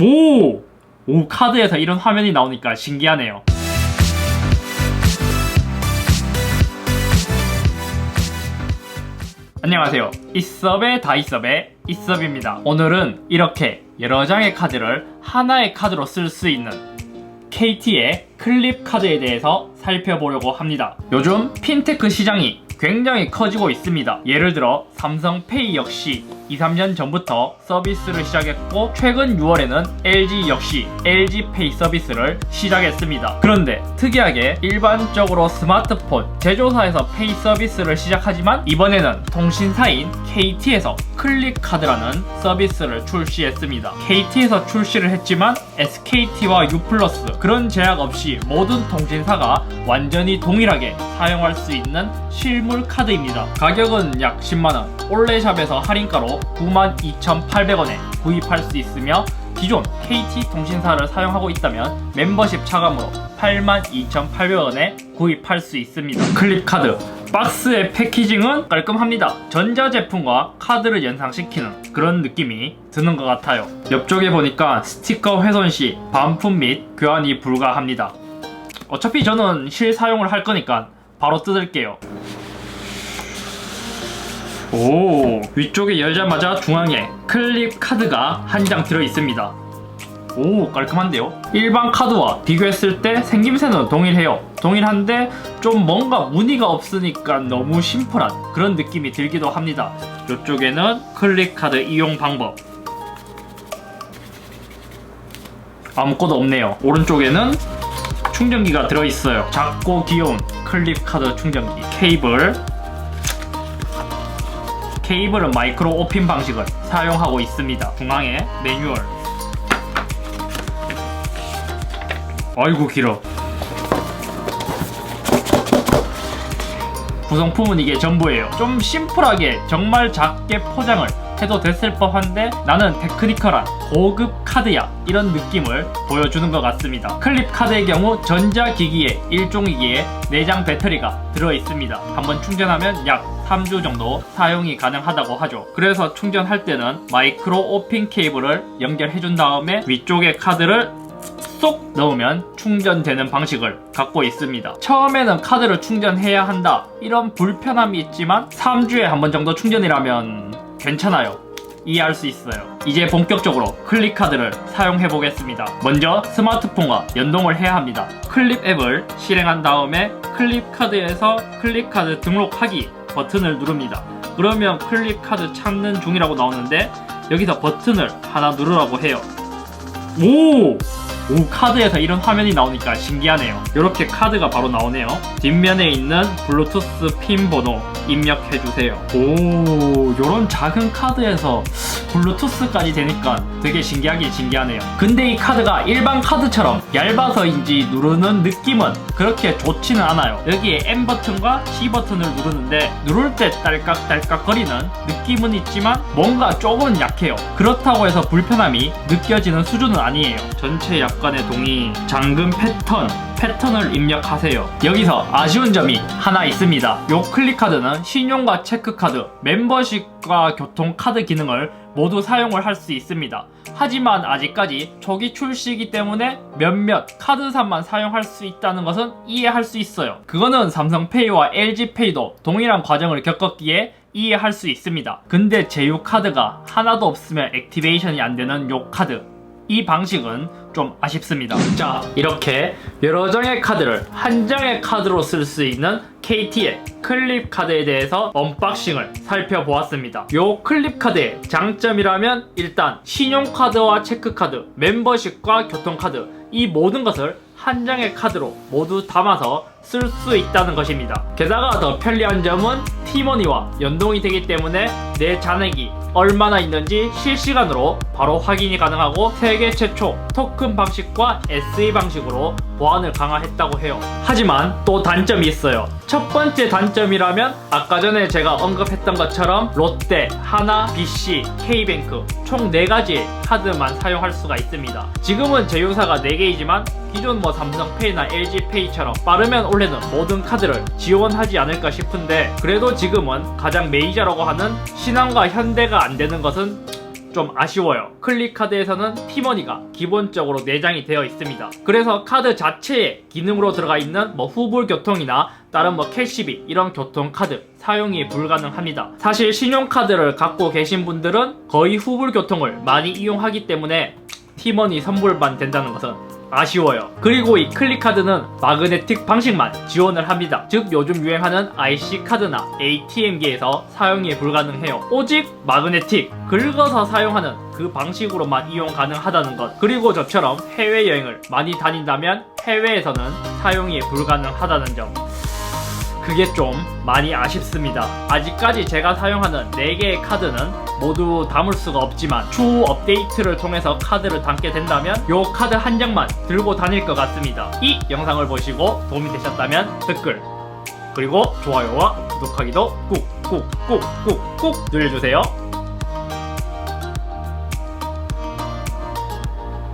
오! 오 카드에서 이런 화면이 나오니까 신기하네요. 안녕하세요. 이섭의 다이섭의 이섭입니다. 오늘은 이렇게 여러 장의 카드를 하나의 카드로 쓸 수 있는 KT의 클립 카드에 대해서 살펴보려고 합니다. 요즘 핀테크 시장이 굉장히 커지고 있습니다. 예를 들어 삼성페이 역시 2, 3년 전부터 서비스를 시작했고 최근 6월에는 LG 역시 LG페이 서비스를 시작했습니다. 그런데 특이하게 일반적으로 스마트폰 제조사에서 페이 서비스를 시작하지만 이번에는 통신사인 KT에서 클릭 카드라는 서비스를 출시했습니다. KT에서 출시를 했지만 SKT와 U 그런 제약 없이 모든 통신사가 완전히 동일하게 사용할 수 있는 실물 카드입니다. 가격은 약 10만원, 올레샵에서 할인가로 92,800원에 구입할 수 있으며 기존 KT 통신사를 사용하고 있다면 멤버십 차감으로 82,800원에 구입할 수 있습니다. 클립 카드 박스의 패키징은 깔끔합니다. 전자제품과 카드를 연상시키는 그런 느낌이 드는 것 같아요. 옆쪽에 보니까 스티커 훼손 시 반품 및 교환이 불가합니다. 어차피 저는 실 사용을 할 거니까 바로 뜯을게요. 오 위쪽에 열자마자 중앙에 클립 카드가 한 장 들어 있습니다. 오 깔끔한데요? 일반 카드와 비교했을 때 생김새는 동일해요. 동일한데 좀 뭔가 무늬가 없으니까 너무 심플한 그런 느낌이 들기도 합니다. 이쪽에는 클립 카드 이용 방법. 아무것도 없네요. 오른쪽에는 충전기가 들어있어요. 작고 귀여운 클립 카드 충전기. 케이블. 케이블은 마이크로 오핀 방식을 사용하고 있습니다. 중앙에 매뉴얼. 아이고 길어. 구성품은 이게 전부예요. 좀 심플하게 정말 작게 포장을 해도 됐을 법한데 나는 테크니컬한 고급 카드야 이런 느낌을 보여주는 것 같습니다. 클립 카드의 경우 전자기기에 일종이기에 내장 배터리가 들어있습니다. 한번 충전하면 약 3주 정도 사용이 가능하다고 하죠. 그래서 충전할 때는 마이크로 오핀 케이블을 연결해 준 다음에 위쪽에 카드를 쏙 넣으면 충전되는 방식을 갖고 있습니다. 처음에는 카드를 충전해야 한다. 이런 불편함이 있지만 3주에 한 번 정도 충전이라면 괜찮아요. 이해할 수 있어요. 이제 본격적으로 클립 카드를 사용해 보겠습니다. 먼저 스마트폰과 연동을 해야 합니다. 클립 앱을 실행한 다음에 클립 카드에서 클립 카드 등록하기 버튼을 누릅니다. 그러면 클립 카드 찾는 중이라고 나오는데 여기서 버튼을 하나 누르라고 해요. 오! 오 카드에서 이런 화면이 나오니까 신기하네요. 이렇게 카드가 바로 나오네요. 뒷면에 있는 블루투스 핀 번호 입력해주세요. 오 요런 작은 카드에서 블루투스까지 되니까 되게 신기하긴 신기하네요. 근데 이 카드가 일반 카드처럼 얇아서인지 누르는 느낌은 그렇게 좋지는 않아요. 여기에 M 버튼과 C 버튼을 누르는데 누를 때 딸깍딸깍 거리는 느낌은 있지만 뭔가 조금은 약해요. 그렇다고 해서 불편함이 느껴지는 수준은 아니에요. 전체 약 간의 동의 잠금 패턴 패턴을 입력하세요. 여기서 아쉬운 점이 하나 있습니다. 요 클릭카드는 신용과 체크카드, 멤버십과 교통카드 기능을 모두 사용을 할 수 있습니다. 하지만 아직까지 초기 출시이기 때문에 몇몇 카드사만 사용할 수 있다는 것은 이해할 수 있어요. 그거는 삼성페이와 LG페이도 동일한 과정을 겪었기에 이해할 수 있습니다. 근데 제휴 카드가 하나도 없으면 액티베이션이 안 되는 요 카드. 이 방식은 좀 아쉽습니다. 자, 이렇게 여러 장의 카드를 한 장의 카드로 쓸 수 있는 KT의 클립 카드에 대해서 언박싱을 살펴보았습니다. 요 클립 카드의 장점이라면 일단 신용카드와 체크카드, 멤버십과 교통카드 이 모든 것을 한 장의 카드로 모두 담아서 쓸 수 있다는 것입니다. 게다가 더 편리한 점은 티머니와 연동이 되기 때문에 내 잔액이 얼마나 있는지 실시간으로 바로 확인이 가능하고 세계 최초 토큰 방식과 SE 방식으로 보안을 강화했다고 해요. 하지만 또 단점이 있어요. 첫 번째 단점이라면 아까 전에 제가 언급했던 것처럼 롯데, 하나, BC, K뱅크 총 4가지의 카드만 사용할 수가 있습니다. 지금은 제휴사가 4개이지만 기존 뭐 삼성페이나 LG페이처럼 빠르면 원래는 모든 카드를 지원하지 않을까 싶은데 그래도 지금은 가장 메이저라고 하는 신한과 현대가 안 되는 것은 좀 아쉬워요. 클릭 카드에서는 티머니가 기본적으로 내장이 되어 있습니다. 그래서 카드 자체에 기능으로 들어가 있는 뭐 후불 교통이나 다른 뭐 캐시비 이런 교통 카드 사용이 불가능합니다. 사실 신용카드를 갖고 계신 분들은 거의 후불 교통을 많이 이용하기 때문에 티머니 선불만 된다는 것은 아쉬워요. 그리고 이 클릭카드는 마그네틱 방식만 지원을 합니다. 즉 요즘 유행하는 IC 카드나 ATM기에서 사용이 불가능해요. 오직 마그네틱 긁어서 사용하는 그 방식으로만 이용 가능하다는 것. 그리고 저처럼 해외 여행을 많이 다닌다면 해외에서는 사용이 불가능하다는 점. 그게 좀 많이 아쉽습니다. 아직까지 제가 사용하는 4개의 카드는 모두 담을 수가 없지만 추후 업데이트를 통해서 카드를 담게 된다면 요 카드 한 장만 들고 다닐 것 같습니다. 이 영상을 보시고 도움이 되셨다면 댓글 그리고 좋아요와 구독하기도 꾹꾹꾹꾹꾹 눌러주세요.